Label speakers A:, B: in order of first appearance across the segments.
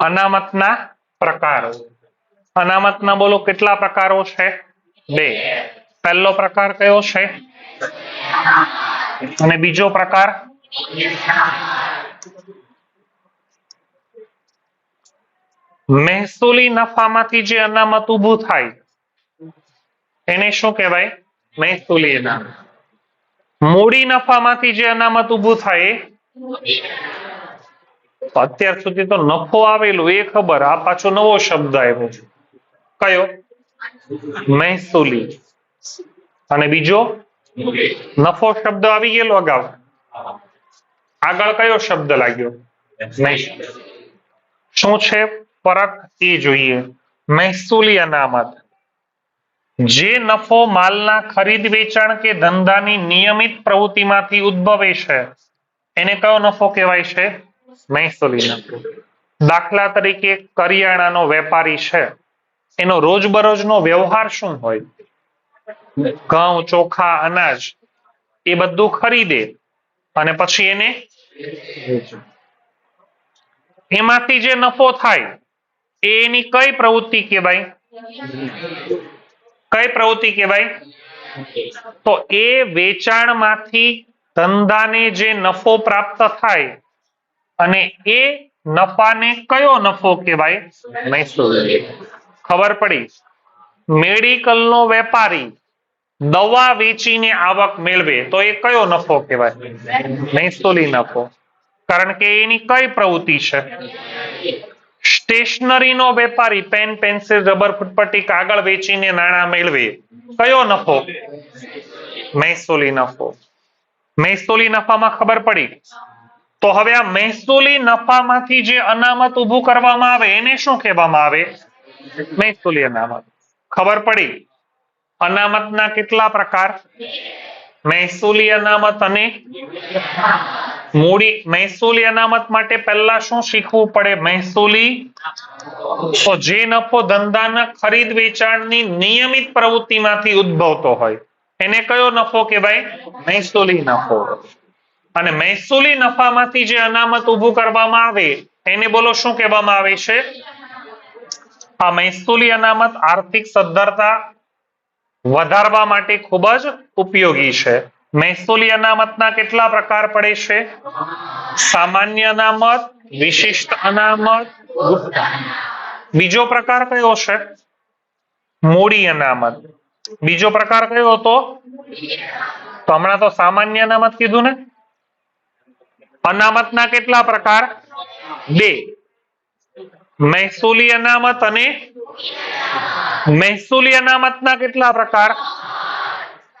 A: અનામતના પ્રકારો. અનામતના બોલો કેટલા પ્રકારો છે? બે. પહેલો પ્રકાર કયો છે? અને બીજો પ્રકાર? મહેસૂલી નફામાંથી જે અનામત ઊભું થાય, એને શું કહેવાય? મહેસૂલી અનામત. મૂડી નફામાંથી જે અનામત ઊભું થાય તો અત્યાર સુધી તો નફો આવેલો, એ ખબર. આ પાછો નવો શબ્દ આવ્યો કયો? મહેસૂલી. અને બીજો? નફો શબ્દ આવી ગયેલો અગાઉ. આગળ કયો શબ્દ લાગ્યો? શું છે? ફરક એ જોઈએ. મહેસૂલી અનામત. જે નફો માલના ખરીદ, વેચાણ કે ધંધાની નિયમિત પ્રવૃત્તિમાંથી ઉદ્ભવે છે, એને કયો નફો કહેવાય છે? મહેસૂલી નથી દાખલા તરીકે કરિયાણાનો વેપારી છે. એનો રોજબરોજનો વ્યવહાર શું હોય? ઘઉં, ચોખા, અનાજ એ બધું ખરીદે અને પછી એને એમાંથી જે નફો થાય, એ એની કઈ પ્રવૃત્તિ કહેવાય? કઈ પ્રવૃત્તિ કહેવાય? તો એ વેચાણમાંથી ધંધાને જે નફો પ્રાપ્ત થાય અને એ નફાને કયો નફો કહેવાય? મહેસૂલ ખબર પડી? મેડિકલનો વેપારી દવા વેચીને આવક મેળવે તો એ કયો નફો કહેવાય? મહેસૂલી નફો. કારણ કે એની કઈ પ્રવૃત્તિ છે? સ્ટેશનરીનો વેપારી પેન, પેન્સિલ, રબર, ફૂટપટ્ટી કાગળ વેચીને નાણાં મેળવે. કયો નફો? મહેસૂલી નફો. મહેસૂલી નફામાં ખબર પડી? તો હવે આ મહેસૂલી નફામાંથી જે અનામત ઊભું કરવામાં આવે, એને શું કહેવામાં આવે? મહેસૂલી અનામત. ખબર પડી? અનામતના કેટલા પ્રકાર? મહેસૂલી અનામત અને મૂડી. મહેસૂલી અનામત માટે પહેલા શું શીખવું પડે? મહેસૂલી? તો જે નફો ધંધાના ખરીદ વેચાણની નિયમિત પ્રવૃત્તિમાંથી ઉદ્ભવતો હોય. એને કયો નફો કહેવાય? મહેસૂલી નફો. અને મહેસૂલી નફામાંથી જે અનામત ઊભું કરવામાં આવે એને બોલો શું કહેવામાં આવે છે? આ મહેસૂલી અનામત આર્થિક સદ્ધરતા વધારવા માટે ખૂબ જ ઉપયોગી છે. મહેસૂલી અનામતના કેટલા પ્રકાર પડે છે? સામાન્ય અનામત, વિશિષ્ટ અનામત. બીજો પ્રકાર કયો છે? મૂડી અનામત. બીજો પ્રકાર કયો હતો? તો હમણાં તો સામાન્ય અનામત કીધું ને? અનામતના કેટલા પ્રકાર? બે. મહેસૂલી અનામત અને મહેસૂલી અનામતના કેટલા પ્રકાર?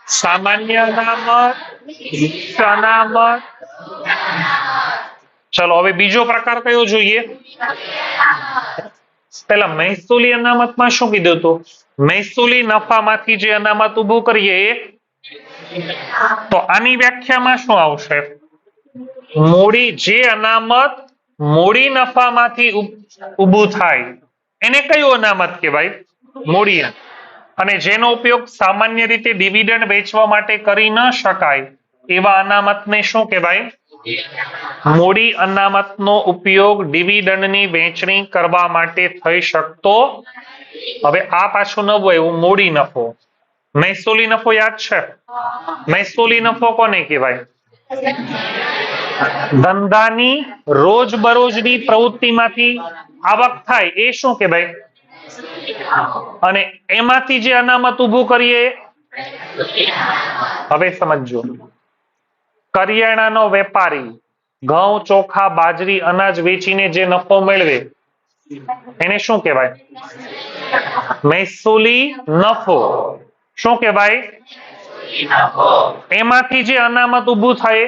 A: સામાન્ય અનામત અનામત. ચલો, હવે બીજો પ્રકાર કયો જોઈએ? પેલા મહેસૂલી અનામતમાં શું કીધું હતું? મહેસૂલી નફામાંથી જે અનામત ઊભું કરીએ, તો આની વ્યાખ્યામાં શું આવશે? મૂડી જે અનામત મૂડી નફામાંથી ઊભું થાય, એને કયું અનામત કહેવાય? મૂડી અને જેનો ઉપયોગ સામાન્ય રીતે ડિવિડન્ડ વેચવા માટે કરી ન શકાય, એવા અનામતને શું કહેવાય? મૂડી અનામતનો ઉપયોગ ડિવિડન્ડની વેચણી કરવા માટે થઈ શકતો હવે આ પાછું નવું એવું મૂડી નફો. મહેસૂલી નફો યાદ છે? મહેસૂલી નફો કોને કહેવાય? ધંધાની રોજબરોજની પ્રવૃત્તિમાંથી આવક થાય એ શું કહેવાય અને એમાંથી જે અનામત ઊભું કરીએ, હવે સમજો કરિયાણાનો વેપારી ઘઉં, ચોખા, બાજરી, અનાજ વેચીને જે નફો મેળવે, એને શું કહેવાય? મહેસૂલી નફો. શું કહેવાય? એમાંથી જે અનામત ઊભું થાય?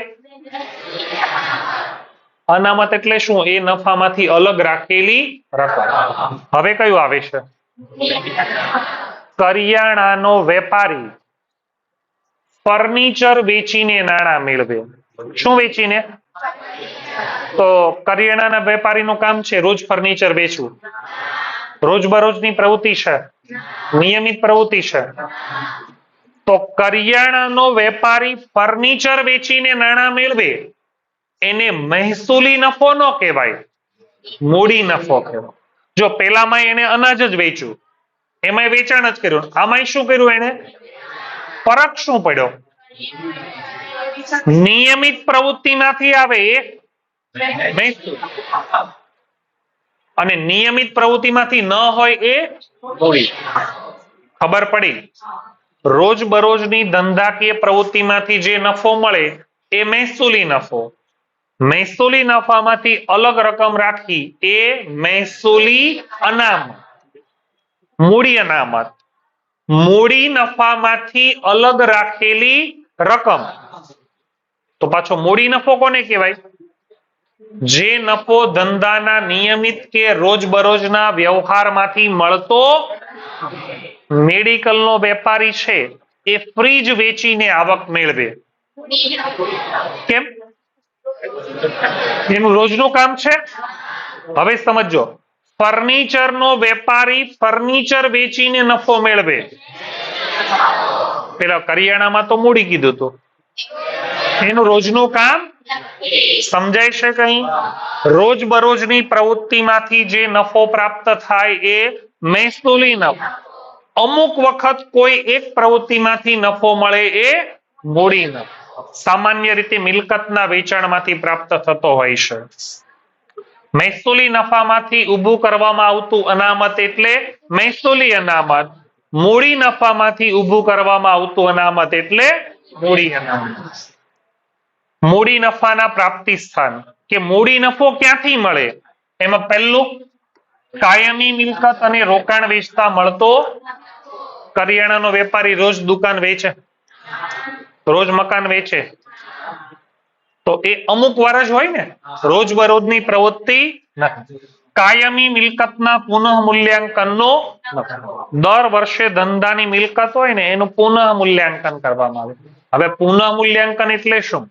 A: અનામત એટલે શું? એ નફામાંથી અલગ રાખેલી રકમ. હવે કયું આવે છે? કરિયાણાનો વેપારી ફર્નિચર વેચીને નાણાં મેળવે. શું વેચીને? તો કરિયાણાના વેપારીનું કામ છે રોજ ફર્નિચર વેચવું. રોજબરોજની પ્રવૃત્તિ છે. નિયમિત પ્રવૃત્તિ છે. તો કરિયાણાનો વેપારી ફર્નિચર વેચીને નાણાં મેળવે. એને મહેસૂલી નફો ન કહેવાય, મૂડી નફો કહેવાય. જો પેલામાં એને અનાજ જ વેચ્યું, એમાં વેચાણ જ કર્યું. આમાં શું કર્યું એને ફરક શું પડ્યો? નિયમિત પ્રવૃત્તિમાંથી આવે મહેસૂલ. અને નિયમિત પ્રવૃત્તિમાંથી ન હોય એ ખબર પડી? રોજબરોજની ધંધાકીય પ્રવૃત્તિમાંથી જે નફો મળે, એ મહેસૂલી નફો. મહેસૂલી નફામાંથી અલગ રકમ રાખી એ મહેસૂલી અનામત. મૂડી અનામત. મૂડી નફામાંથી અલગ રાખેલી રકમ. તો પાછો મૂડી નફો કોને કહેવાય? જે નફો ધંધાના નિયમિત કે રોજબરોજના વ્યવહારમાંથી મળતો મેડિકલનો વેપારી છે એ ફ્રીજ વેચીને આવક મેળવે. કેમ? એનું રોજનું કામ છે? હવે સમજો ફર્નિચરનો વેપારી ફર્નિચર વેચીને નફો મેળવે. પેલા કરિયાણામાં તો મૂડી કીધું હતું એનું રોજનું કામ? સમજાય છે કઈ? રોજ બરોજની પ્રવૃત્તિમાંથી જે નફો પ્રાપ્ત થાય એ મહેસૂલી નફો. અમુક વખત કોઈ એક પ્રવૃત્તિમાંથી નફો મળે એ મૂડી નફો. સામાન્ય રીતે મિલકતના વેચાણમાંથી પ્રાપ્ત થતો હોય છે. મહેસૂલી નફામાંથી ઊભું કરવામાં આવતું અનામત એટલે મહેસૂલી અનામત. મૂડી નફામાંથી ઊભું કરવામાં આવતું અનામત એટલે મૂડી અનામત. મૂડી નફાના પ્રાપ્તિ સ્થાન. કે મૂડી નફો ક્યાંથી મળે? એમાં પહેલું કાયમી મિલકત અને રોકાણ વેચતા મળતો કરિયાણાનો વેપારી રોજ દુકાન વેચે. રોજ મકાન વેચે. તો એ અમુક વાર જ હોય ને રોજ બરોજની પ્રવૃત્તિ નથી. કાયમી મિલકતના પુનઃ મૂલ્યાંકનનો દર વર્ષે ધંધાની મિલકત હોય ને, એનું પુનઃ મૂલ્યાંકન કરવામાં આવે. હવે પુનઃ મૂલ્યાંકન એટલે શું?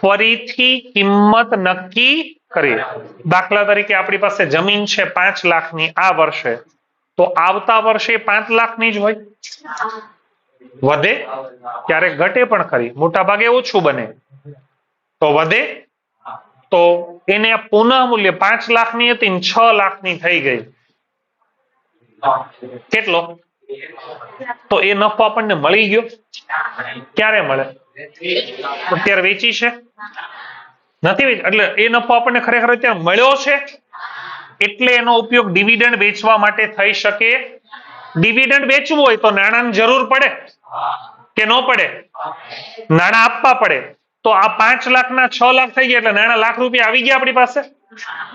A: ફરીથી કિંમત નક્કી કરી દાખલા તરીકે આપણી પાસે જમીન છે પાંચ લાખની આ વર્ષે. તો આવતા વર્ષે પાંચ લાખની જ હોય. વધે? ક્યારેક ઘટે પણ ખરી. મોટા ભાગે ઓછું બને. તો વધે? તો એને પુનઃ મૂલ્ય પાંચ લાખની હતી છ લાખની થઈ ગઈ. કેટલો? તો એ નફો આપણને મળી ગયો. ક્યારે મળે? અત્યારે વેચી છે? નથી એટલે એ નફો આપણને ખરેખર અત્યારે મળ્યો છે? એટલે એનો ઉપયોગ ડિવિડન્ડ વેચવા માટે થઈ શકે. ડિવિડન્ડ વેચવું હોય તો નાણાંની જરૂર પડે કે ન પડે? નાણાં આપવા પડે. તો આ પાંચ લાખના છ લાખ થઈ ગયા એટલે નાણાં લાખ રૂપિયા આવી ગયા આપણી પાસે?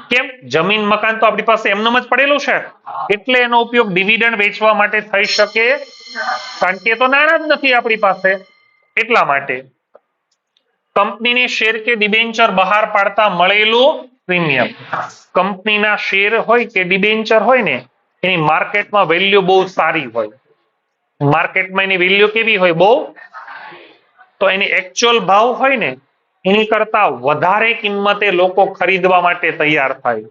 A: કેમ? જમીન, મકાન તો આપણી પાસે એમનેમ જ પડેલું છે. એટલે એનો ઉપયોગ ડિવિડન્ડ વેચવા માટે થઈ શકે. કારણ કે તો નાણાં જ નથી આપણી પાસે. એટલા માટે કંપનીને શેર કે ડિબેન્ચર બહાર પાડતા મળેલું પ્રીમિયમ. કંપનીના શેર હોય કે ડિબેન્ચર હોય ને એની માર્કેટમાં વેલ્યુ બહુ સારી હોય. માર્કેટમાં એની વેલ્યુ કેવી હોય બહુ? તો એની એકચ્યુઅલ ભાવ હોય ને, એની કરતા વધારે કિંમતે લોકો ખરીદવા માટે તૈયાર થાય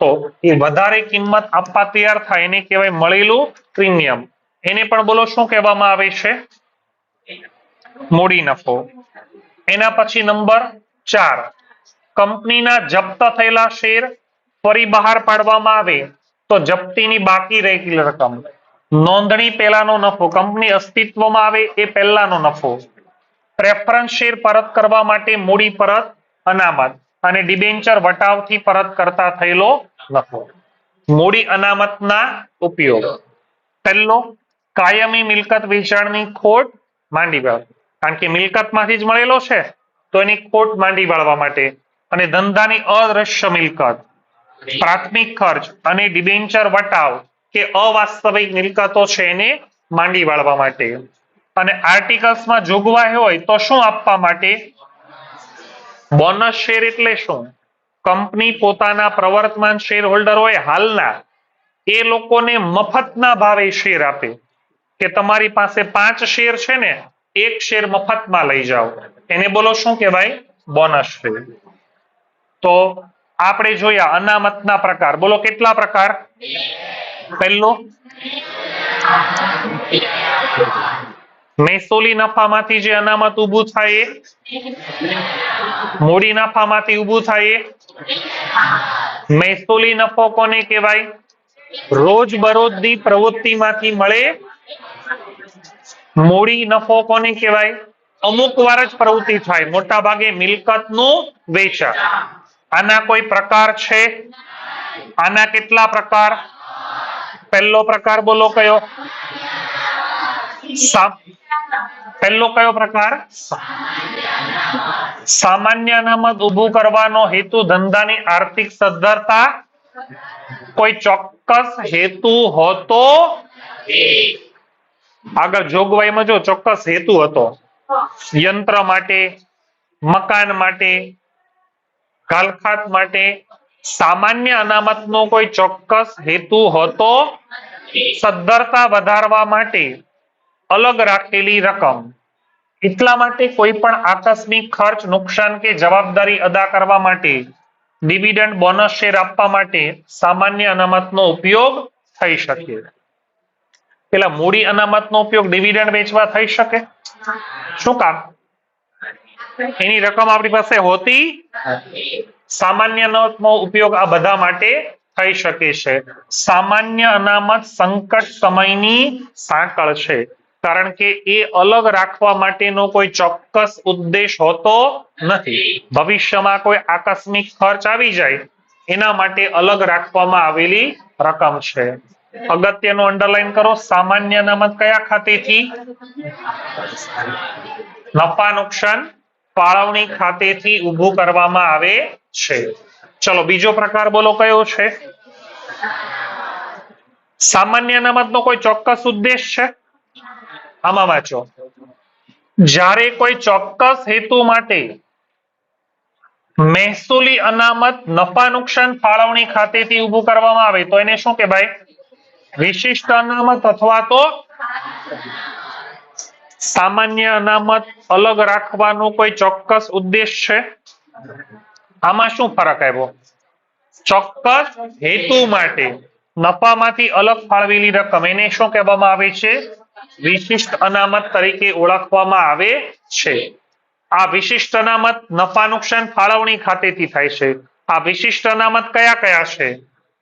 A: તો એ વધારે કિંમત આપવા તૈયાર થાય, એને કહેવાય મળેલું પ્રીમિયમ. એને પણ બોલો શું કહેવામાં આવે છે? મૂડી નફો. એના પછી નંબર ચાર. કંપનીના જપ્ત થયેલા શેર ફરી બહાર પાડવામાં આવે. તો જપ્તીની બાકી રહેલી રકમ. નોંધણી પહેલાનો નફો. કંપની અસ્તિત્વમાં આવે એ પહેલાનો નફો. પ્રેફરન્સ શેર પરત કરવા માટે મૂડી પરત અનામત અને ડિબેન્ચર વટાવથી પરત કરતા થયેલો નફો. મૂડી અનામતના ઉપયોગ. પહેલો, કાયમી મિલકત વેચાણની ખોટ માંડી વાળ કારણ કે મિલકતમાંથી જ મળેલો છે, તો એની ખોટ માંડી વાળવા માટે. અને ધંધાની અદ્રશ્ય મિલકત. પ્રાથમિક ખર્ચ અને ડિબેન્ચર વટાવ કે અવાસ્તવિક મિલકતો છે એને માંડી વાળવા માટે. અને આર્ટિકલ્સમાં જોગવાઈ હોય તો શું આપવા માટે? બોનસ શેર એટલે શું? કંપની પોતાના પ્રવર્તમાન શેર હોલ્ડર હોય હાલના, એ લોકોને મફતના ભાવે શેર આપે. કે તમારી પાસે પાંચ શેર છે ને, એક શેર મફતમાં લઈ જાઓ. એને બોલો શું કહેવાય? બોનસ શેર તો આપણે જોયા અનામતના પ્રકાર. બોલો, કેટલા પ્રકાર? પહેલો, મહેસૂલી નફામાંથી જે અનામત ઊભું થાય એ? મૂડી નફામાંથી ઊભું થાય એ? મહેસૂલી નફો કોને કહેવાય? રોજ બરોજની પ્રવૃત્તિમાંથી મળે? મૂડી નફો કોને કહેવાય? અમુક વાર જ પ્રવૃત્તિ થાય. મોટા ભાગે મિલકતનું વેચાણ. આના કોઈ પ્રકાર છે? આના કેટલા પ્રકાર? પહેલો પ્રકાર બોલો કયો? પહેલો કયો પ્રકાર? સામાન્ય અનામત ઊભું કરવાનો હેતુ ધંધાની આર્થિક સદ્ધરતા. કોઈ ચોક્કસ હેતુ હોતો? આગળ જોગવાઈમાં જો ચોક્કસ હેતુ હતો, યંત્ર માટે, મકાન માટે ગાલખાત માટે સામાન્ય અનામતનો કોઈ ચોક્કસ હેતુ હોતો? સદ્ધરતા વધારવા માટે અલગ રાખેલી રકમ. એટલા માટે કોઈ પણ આકસ્મિક ખર્ચ, નુકસાન કે જવાબદારી અદા કરવા માટે, ડિવિડન્ડ, બોનસ, શેર આપવા માટે સામાન્ય અનામતનો ઉપયોગ થઈ શકે? પેલા મૂડી અનામતનો ઉપયોગ ડિવિડન્ડ વેચવા થઈ શકે? શું કામ? એની રકમ આપણી પાસે હોતી સામાન્ય અનામતનો ઉપયોગ આ બધા માટે થઈ શકે છે. સામાન્ય અનામત સંકટ સમયની સાંકળ છે. કારણ કે એ અલગ રાખવા માટેનો કોઈ ચોક્કસ ઉદ્દેશ હોતો નથી. ભવિષ્યમાં કોઈ આકસ્મિક ખર્ચ આવી જાય, એના માટે અલગ રાખવામાં આવેલી રકમ છે. અગત્યનું અંડરલાઈન કરો, સામાન્ય અનામત કયા ખાતેથી? નફા નુકસાન ફાળવણી ખાતેથી ઊભું કરવામાં આવે છે. ચલો, બીજો પ્રકાર બોલો, કયો છે? સામાન્ય અનામતનો કોઈ ચોક્કસ ઉદ્દેશ છે? આમાં વાંચો. જ્યારે કોઈ ચોક્કસ હેતુ માટે મહેસૂલી અનામત, નફા, નુકસાન ફાળવણી ખાતેથી ઊભું કરવામાં આવે, તો એને શું કહેવાય? વિશિષ્ટ અનામત અથવા તો સામાન્ય અનામત અલગ રાખવાનો કોઈ ચોક્કસ ઉદ્દેશ છે? આમાં શું ફરક આવ્યો? ચોક્કસ હેતુ માટે નફામાંથી અલગ ફાળવેલી રકમ, એને શું કહેવામાં આવે છે? વિશિષ્ટ અનામત તરીકે ઓળખવામાં આવે છે. આ વિશિષ્ટ અનામત નફા નુકસાન ફાળવણી ખાતેથી થાય છે. આ વિશિષ્ટ અનામત કયા કયા છે?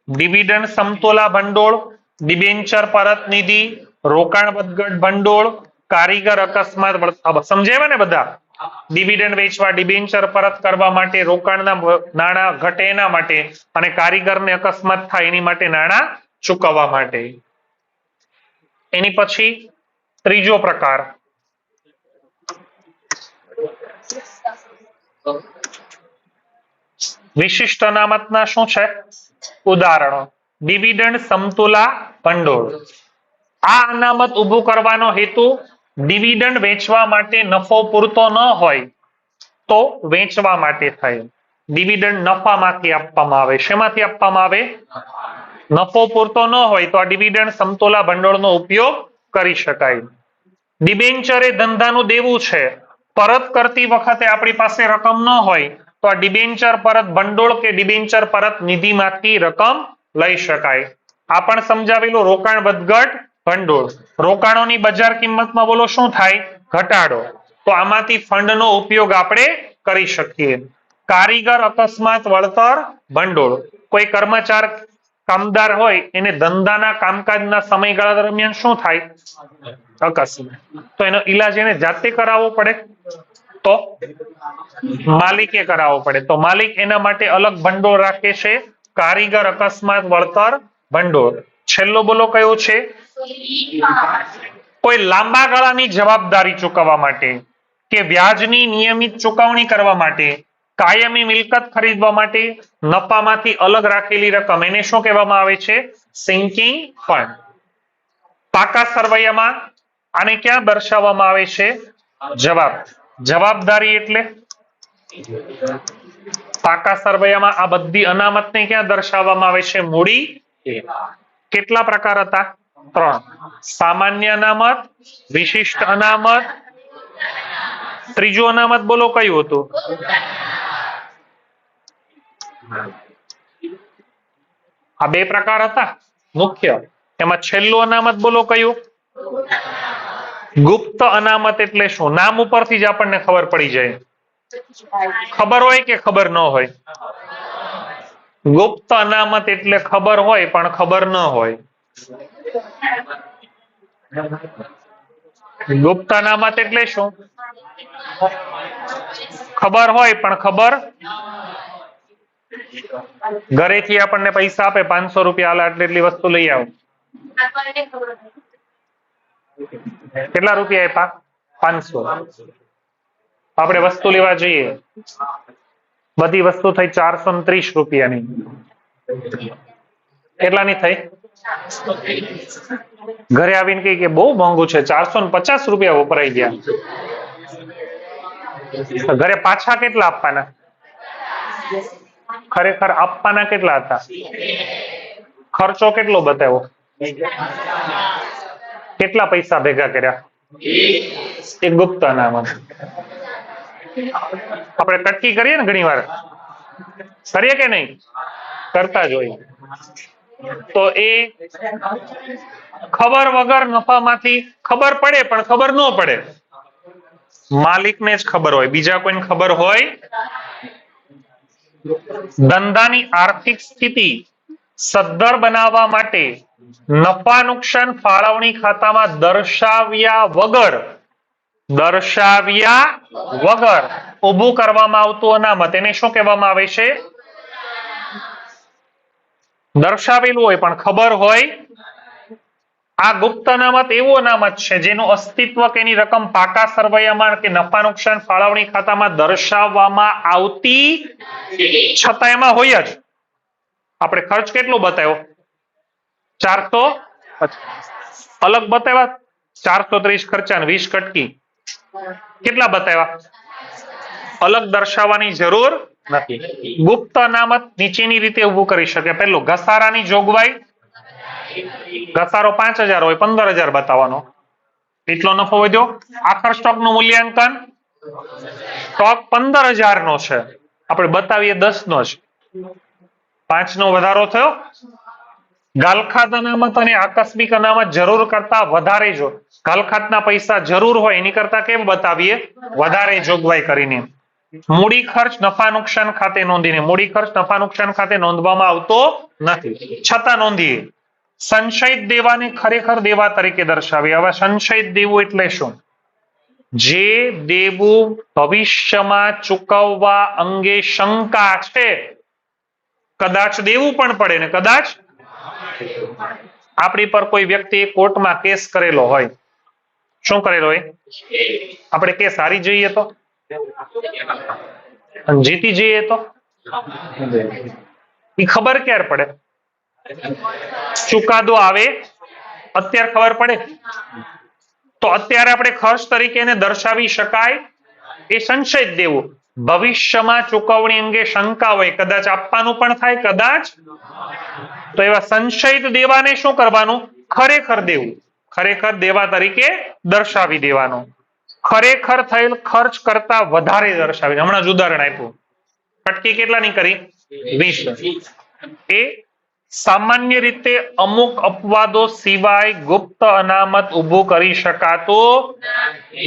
A: ડિવિડન્ડ સમતોલા ભંડોળ, ડિબેન્ચર પરત નિધિ, રોકાણ વધઘટ ભંડોળ કારીગર અકસ્માત વળ- ને બધા? ડિવિડન્ડ વેચવા, ડિબેન્ચર પરત કરવા માટે, રોકાણના નાણાં ઘટે એના માટે અને કારીગરને અકસ્માત થાય એની માટે નાણાં ચૂકવવા માટે. એની પછી ત્રીજો પ્રકાર. વિશિષ્ટ અનામતના શું છે? ઉદાહરણો. ડિવિડન્ડ સમતુલા ભંડોળ. આ અનામત ઉભું કરવાનો હેતુ ડિવિડન્ડ વેચવા માટે નફો પૂરતો ન હોય તો વેચવા માટે થાય. ડિવિડન્ડ નફામાંથી આપવામાં આવે. શેમાંથી આપવામાં આવે? નફો પૂરતો ન હોય તો આ ડિવિડન્ડ સમતોલા ભંડોળનો ઉપયોગ કરી શકાય. ડિબેન્ચર ધંધાનું દેવું છે. પરત કરતી વખતે આપણી પાસે રકમ ન હોય તો આ ડિબેન્ચર પરત ભંડોળ કે ડિબેન્ચર પરત નિધિમાંથી રકમ લઈ શકાય. આ પણ સમજાવેલું રોકાણ વધઘટ ભંડોળ. રોકાણોની બજાર કિંમતમાં બોલો શું થાય? ઘટાડો. તો આમાંથી ફંડનો ઉપયોગ આપણે કરી શકીએ. કારીગર અકસ્માત, વળતર, ભંડોળ. કોઈ કર્મચાર કામદાર હોય, એને ધંધાના કામકાજના સમયગાળા દરમિયાન શું થાય? અકસ્માત. તો એનો ઈલાજ એને જાતે કરાવવો પડે? તો માલિકે કરાવવો પડે. તો માલિક એના માટે અલગ ભંડોળ રાખે છે. કારીગર અકસ્માત, વળતર, ભંડોળ. છેલ્લો બોલો કયો છે? કોઈ લાંબા ગાળાની જવાબદારી ચૂકવવા માટે કે વ્યાજની નિયમિત ચુકવણી કરવા માટે, કાયમી મિલકત ખરીદવા માટે, નફામાંથી અલગ રાખેલી રકમ, એને શું કહેવામાં આવે છે? સિંકિંગ ફંડ પાકા સરવૈયામાં આને ક્યાં દર્શાવવામાં આવે છે? જવાબ. જવાબદારી એટલે? પાકા સરવૈયામાં આ બધી અનામતને ક્યાં દર્શાવવામાં આવે છે? મૂડી. કેટલા પ્રકાર હતા? ત્રણ. સામાન્ય અનામત વિશિષ્ટ અનામત ત્રીજું અનામત બોલો કયું હતું? આ બે પ્રકાર હતા. મુખ્ય. એમાં છેલ્લું અનામત બોલો કયું? ગુપ્ત અનામત એટલે શું? નામ ઉપરથી જ આપણને ખબર પડી જાય. ખબર હોય કે ખબર ન હોય? ગુપ્ત અનામત એટલે ખબર હોય, પણ ખબર ન હોય. ગુપ્ત અનામત એટલે શું? ખબર હોય પણ ખબર? ઘરેથી આપણને પૈસા આપે, પાંચસો રૂપિયા હાલ આટલી એટલી વસ્તુ લઈ આવો. કેટલા રૂપિયા આપ્યા? પાંચસો. આપણે વસ્તુ લેવા જઈએ. બધી વસ્તુ થઈ ચારસો ત્રીસ રૂપિયાની. કેટલાની થઈ? ઘરે આવીને કહી કે બહુ મોંઘું છે, ચારસો ને પચાસ રૂપિયા વપરાઈ ગયા. ઘરે પાછા કેટલા આપવાના? ખરેખર આપવાના કેટલા હતા? ખર્ચો કેટલો બતાવ્યો? કેટલા પૈસા ભેગા કર્યા? એ ગુપ્ત અનામત આપણે કટકી કરીએ ને ઘણી વાર કરીએ કે નહીં? કરતા જ હોય. તો એ ખબર વગર નફામાંથી ખબર પડે, પણ ખબર ન પડે. માલિકને જ ખબર હોય. બીજા કોઈને ખબર હોય? ધંધાની આર્થિક સ્થિતિ સદ્ધર બનાવવા માટે નફા નુકસાન ફાળવણી ખાતામાં દર્શાવ્યા વગર દર્શાવ્યા વગર ઊભું કરવામાં આવતું અનામત. એને શું કહેવામાં આવે છે? દર્શાવેલું હોય, પણ ખબર હોય, આ ગુપ્ત અનામત એવો અનામત છે, જેનું અસ્તિત્વ કે એની રકમ પાકા સરવૈયામાં કે નફા નુકસાન ફાળવણી ખાતામાં દર્શાવવામાં આવતી છતાં એમાં હોય જ. આપણે ખર્ચ કેટલો બતાવ્યો? ચારસો અલગ બતાવ્યા? ચારસો ત્રીસ ખર્ચા વીસ કટકી. કેટલા બતાવ્યા? અલગ દર્શાવવાની જરૂર નથી. ગુપ્ત અનામત નીચેની રીતે ઊભું કરી શકે. પેલું ઘસારાની જોગવાઈ. ઘસારો પાંચ હજાર હોય, પંદર હજાર બતાવવાનો. એટલો નફો વધ્યો. આખર સ્ટોકનું મૂલ્યાંકન. સ્ટોક પંદર હજાર નો છે. આપણે બતાવીએ દસ નો જ. પાંચ નો વધારો થયો. ગાલખાત અનામત અને આકસ્મિક અનામત જરૂર કરતા વધારે જો. ગાલખાતના પૈસા જરૂર હોય, એની કરતા કેમ બતાવીએ? વધારે જોગવાઈ કરીને. મૂડી ખર્ચ નફા નુકસાન ખાતે નોંધીને, મૂડી ખર્ચ નફા નુકસાન ખાતે નોંધવામાં આવતો નથી. છતાં નોંધીએ, સંશયિત દેવાને ખરેખર દેવા તરીકે દર્શાવી. હવે સંશયિત દેવું એટલે શું? જે દેવું ભવિષ્યમાં ચૂકવવા અંગે શંકા છે, કદાચ દેવું પણ પડે ને કદાચ આપણી પર કોઈ વ્યક્તિ કોર્ટમાં કેસ કરેલો હોય. શું કરેલો હોય? આપણે કેસ હારી જઈએ તો? જીતી જઈએ તો? એ ખબર ક્યારે પડે? ચુકાદો આવે, અત્યારે ખબર પડે? તો અત્યારે આપણે ખર્ચ તરીકે દર્શાવી શકાય, એ સંશયિત દેવું. ભવિષ્યમાં ચુકવણી અંગે શંકા હોય, કદાચ આપવાનું પણ થાય, કદાચ? તો એવા સંશયિત દેવાને શું કરવાનું? ખરેખર દેવું. ખરેખર દેવા તરીકે દર્શાવી દેવાનું. ખરેખર થયેલ ખર્ચ કરતા વધારે દર્શાવી હમણાં જ ઉદાહરણ આપ્યું. કટકી કેટલાની કરી? વીસ. એ સામાન્ય રીતે અમુક અપવાદો સિવાય ગુપ્ત અનામત ઊભું કરી શકાતું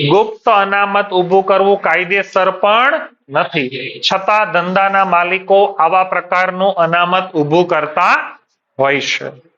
A: ગુપ્ત અનામત ઊભું કરવું કાયદેસર પણ નથી. છતાં ધંધાના માલિકો આવા પ્રકારનું અનામત ઊભું કરતા હોય છે.